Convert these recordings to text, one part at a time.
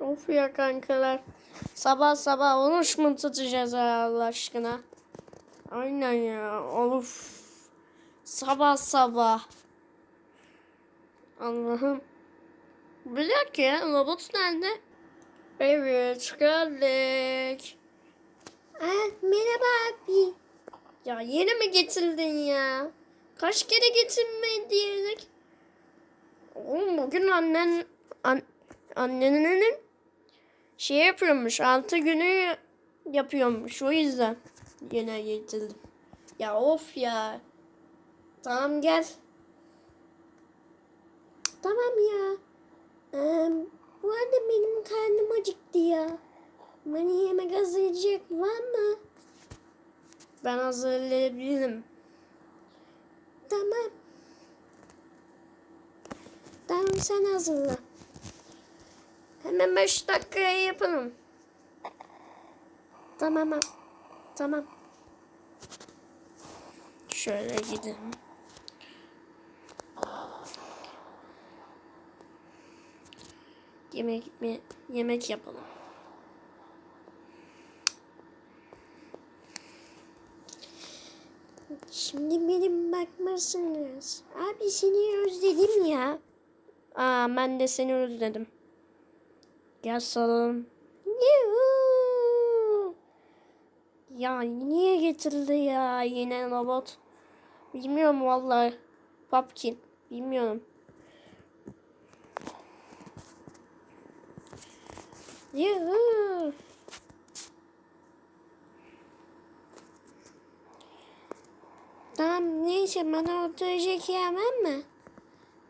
Of ya kankalar. Sabah sabah oruç mu tutacağız Allah aşkına? Aynen ya. Of. Sabah sabah. Allah'ım. Bir dakika. Robot nerede? Evet geldik. Aa, merhaba abi. Ya yeni mi getirdin ya? Kaç kere getirme diyerek. Oğlum bugün annen an, annenin şey yapıyormuş. Altı günü yapıyormuş. O yüzden yine getirdim. Ya of ya. Tamam gel. Tamam ya. Ee, bu arada benim karnım acıktı ya. Bana yemek hazırlayacak var mı? Ben hazırlayabilirim. Tamam. Tamam sen hazırla. Hemen 5 dakikaya yapalım. Tamam. Tamam. Şöyle gidelim. Yemek mi yemek yapalım. Şimdi benim bakmasınız. Abi seni özledim ya. Aa ben de seni özledim. Gel salon. Ya niye getirdi ya yine robot? Bilmiyorum vallahi. Pumpkin. Bilmiyorum. Yuhuu. Tamam neyse bana oturacak yer var mı?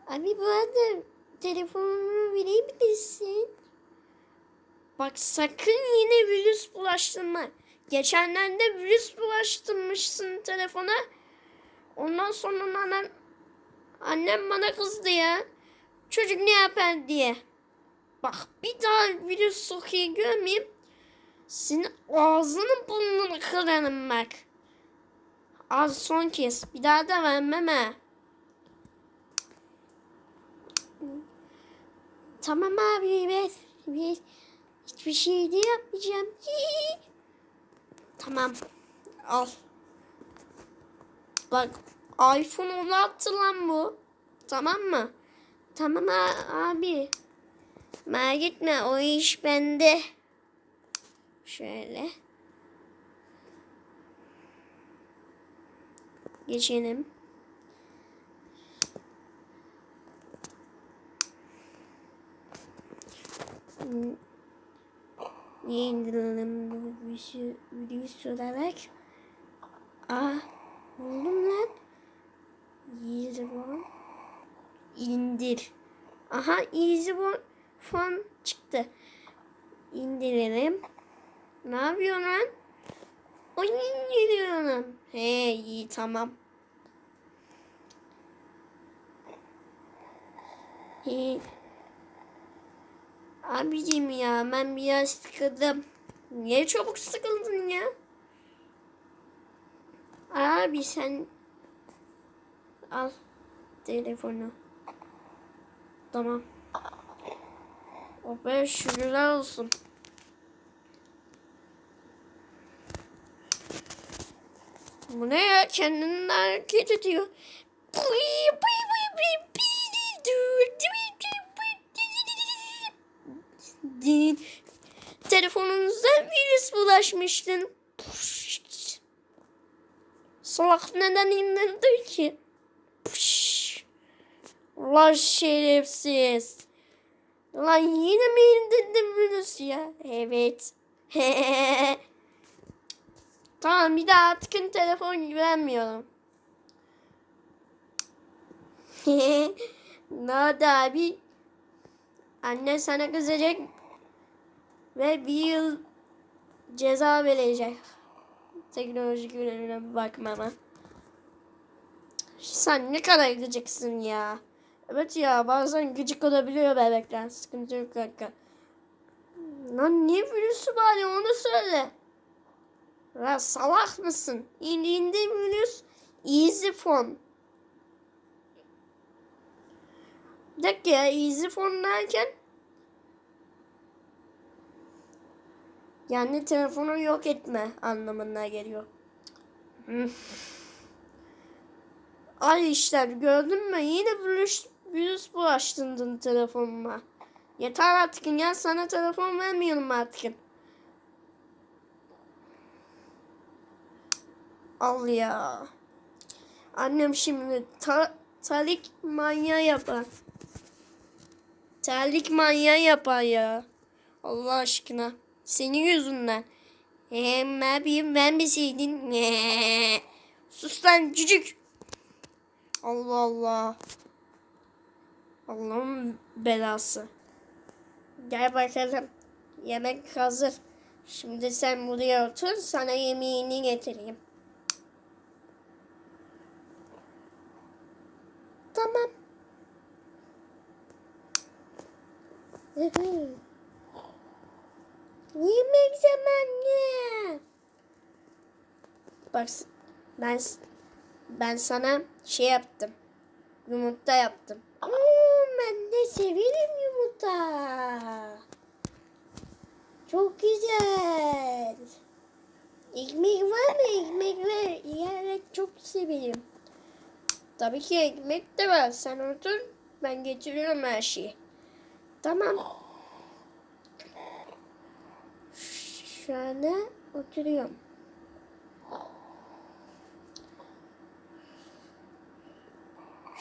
Abi bu arada telefonumu verebilirsin. Bak sakın yine virüs bulaştırma. Geçenlerde virüs bulaştırmışsın telefona. Ondan sonra annem, annem bana kızdı ya. Çocuk ne yapar diye. Bak bir daha virüs sokayım görmeyeyim. Senin ağzını burnunu kırarım bak. Az son kez. Bir daha da vermem ha. Tamam abi ver. ver. Hiçbir şey de yapmayacağım. Tamam. Al. Bak iPhone 16 lan bu. Tamam mı? tamam abi. Merak etme o iş bende. Şöyle. Geçelim. Hmm. Niye indirelim bu virüs olarak? Ah, buldum lan. Easy one. İndir. Aha Easy one fon çıktı. İndirelim. Ne yapıyorsun lan? Oyun indiriyorum. He iyi tamam. He. Abicim ya ben biraz sıkıldım. Niye çabuk sıkıldın ya? Abi sen al telefonu. Tamam. O be şükürler olsun. Bu ne ya? Kendinden hareket ediyor. Din. Telefonunuzda virüs bulaşmıştın. Salak neden indirdi ki? Ulan şerefsiz. Lan yine mi indirdin virüs ya? Evet. tamam bir daha tıkın telefon güvenmiyorum. ne abi? Anne sana kızacak ve bir yıl ceza verecek. Teknolojik ürününe bakmama. Sen ne kadar gıcıksın ya. Evet ya bazen gıcık olabiliyor bebekler. Sıkıntı yok kanka. Lan niye virüsü bari onu söyle. Ya salak mısın? İndiğinde virüs easy phone. Bir dakika ya easy phone derken Yani telefonu yok etme anlamına geliyor. Ay işte gördün mü? Yine virüs, virüs bulaştırdın telefonuma. Yeter artık ya sana telefon vermiyorum artık. Al ya. Annem şimdi ta, terlik manyağı yapar. Terlik manyağı yapar ya. Allah aşkına. Senin yüzünden. Hem ne yapayım ben bilseydin. Sus lan cücük. Allah Allah. Allah'ın belası. Gel bakalım. Yemek hazır. Şimdi sen buraya otur. Sana yemeğini getireyim. Tamam. Yemek zamanı. Bak ben ben sana şey yaptım. Yumurta yaptım. Oo, ben de severim yumurta. Çok güzel. Ekmek var mı? Ekmek ver. Yiyerek çok severim. Tabii ki ekmek de var. Sen otur. Ben getiriyorum her şeyi. Tamam. Şöyle oturuyorum.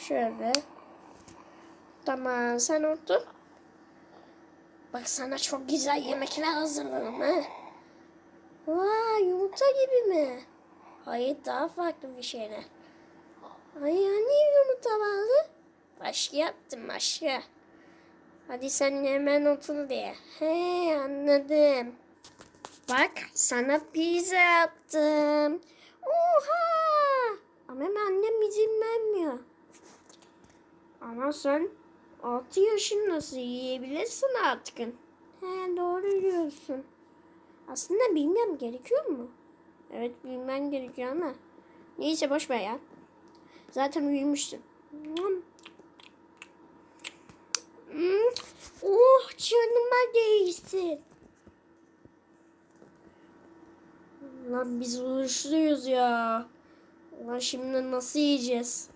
Şöyle. Tamam sen otur. Bak sana çok güzel yemekler hazırladım ha. Vay yumurta gibi mi? Hayır daha farklı bir şeyler. Ay hani yumurta vardı? Başka yaptım başka. Hadi sen hemen otur diye. He anladım. Bak sana pizza yaptım. Oha! Ama annem izin vermiyor. Ama sen 6 yaşındasın yiyebilirsin artık. He doğru diyorsun. Aslında bilmem gerekiyor mu? Evet bilmen gerekiyor ama. Neyse boş ver ya. Zaten uyumuşsun. Hmm. Oh canıma değsin. Lan biz uyuşluyuz ya. Ulan şimdi nasıl yiyeceğiz?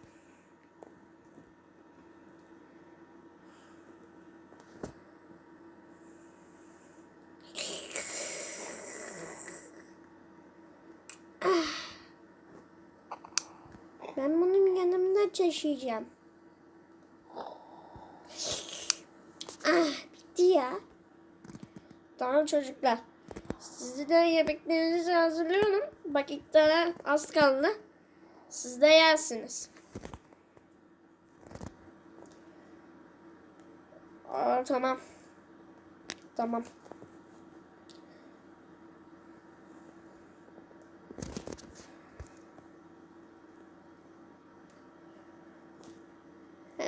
Taşıyacağım. Ah bitti ya. Tamam çocuklar. Sizi de yemeklerinizi hazırlıyorum. Bak iftara az kaldı. Siz de yersiniz. Aa, tamam. Tamam.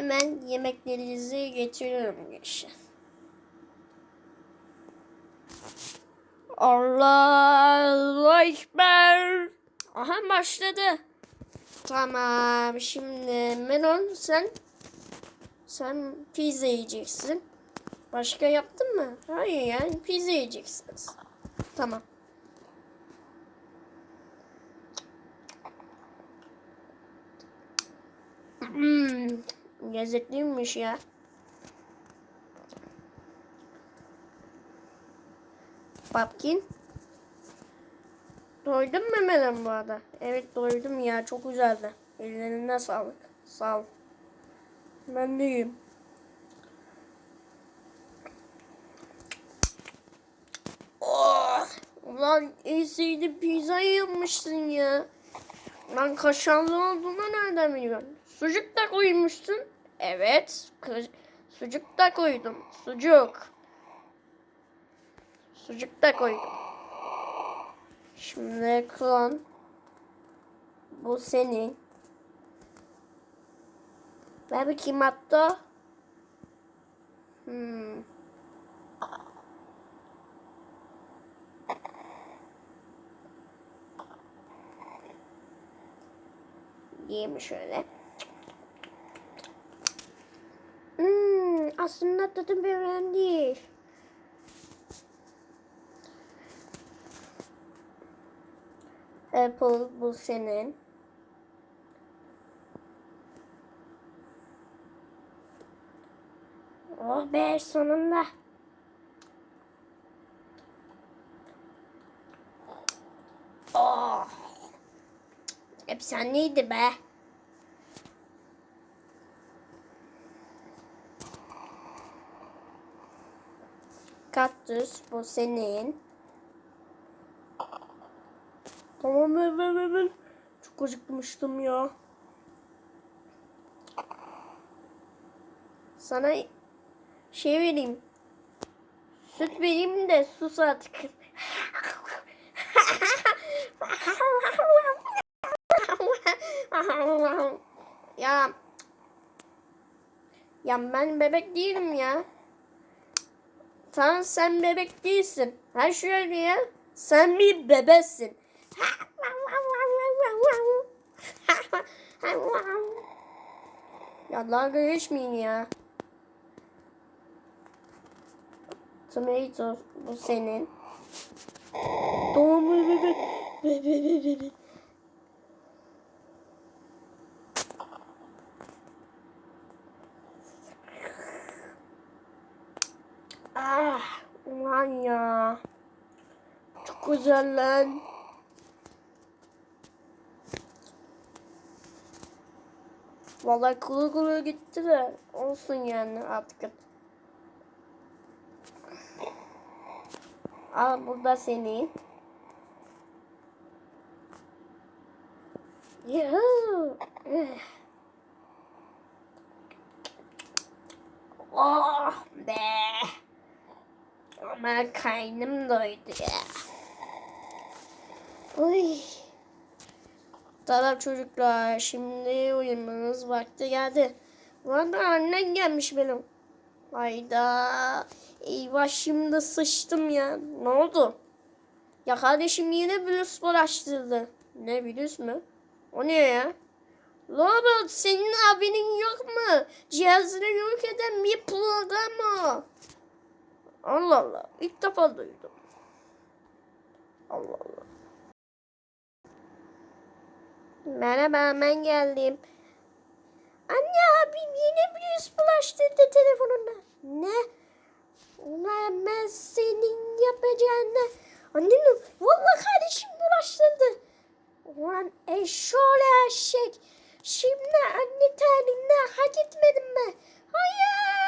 Hemen yemeklerinizi getiriyorum gençler. Allah Ekber. Aha başladı. Tamam şimdi Melon sen sen pizza yiyeceksin. Başka yaptın mı? Hayır yani pizza yiyeceksiniz. Tamam. Hmm, lezzetliymiş ya. Papkin. Doydun mu Melon bu arada? Evet doydum ya çok güzeldi. Ellerine sağlık. Sağ ol. Ben de yiyeyim. Oh! Ulan iyisiydi pizza yapmışsın ya. Lan kaşarlı olduğunu nereden biliyorsun? Sucuk da koymuşsun. Evet. Sucuk da koydum. Sucuk. Sucuk da koydum. Şimdi klon. Bu senin. Ver bakayım hatta. Hmm. Yiyeyim şöyle. Hmm, aslında tadı biber değil. Apple bu senin. Oh be sonunda. Oh. Efsaneydi be. Kaktüs bu senin. Tamam ver ver ver ver. Çok acıkmıştım ya. Sana şey vereyim. Süt vereyim de sus artık. ya ya ben bebek değilim ya. Tamam sen bebek değilsin. Ha şöyle ya. Sen bir bebesin. ya dalga geçmeyin ya. Tomato bu senin. Doğum bebek. Bebe bebe. Ah, ulan ya. Çok güzel lan. Vallahi kulu kulu gitti de olsun yani artık. Al burada senin. Yuhu. Eh. Oh be. Karnım doydu ya. Uy. Tamam çocuklar şimdi uyumanız vakti geldi. Bu arada annen gelmiş benim. Hayda. Eyvah şimdi sıçtım ya. Ne oldu? Ya kardeşim yine virüs bulaştırdı. Ne virüs mü? O ne ya? Robert senin abinin yok mu? Cihazını yok eden bir program o. Allah Allah. İlk defa duydum. Allah Allah. Merhaba ben geldim. Anne abim yine virüs bulaştırdı telefonuna. Ne? Ulan ben senin yapacağını... Annem vallahi kardeşim bulaştırdı. Ulan eşşoğlu eşek. Şimdi anne terliğinden hak etmedim mi? Hayır.